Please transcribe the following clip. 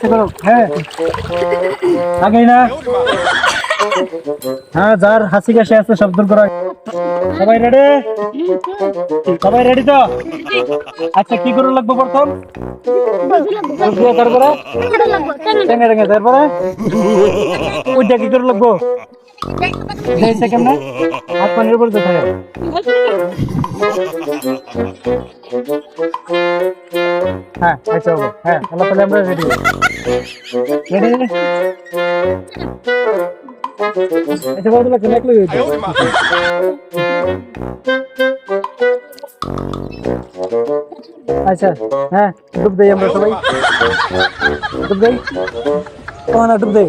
হ্যাঁ না। হ্যাঁ যার হাসি কাশি আছে সব দূর করা। সবাই রেডি সবাই রেডি তো? আচ্ছা কি করে লাগবে প্রথম? তারপরে? কি করে লাগবো? এই সেকেন্ড না হাত পানির হ্যাঁ আচ্ছা বাবু হ্যাঁ আল্লাহ তাহলে আমরা রেডি রেডি আচ্ছা বাবু তোমাকে লাগল আচ্ছা হ্যাঁ ডুব দেই আমরা সবাই। ডুব দেই। না ডুব দেই।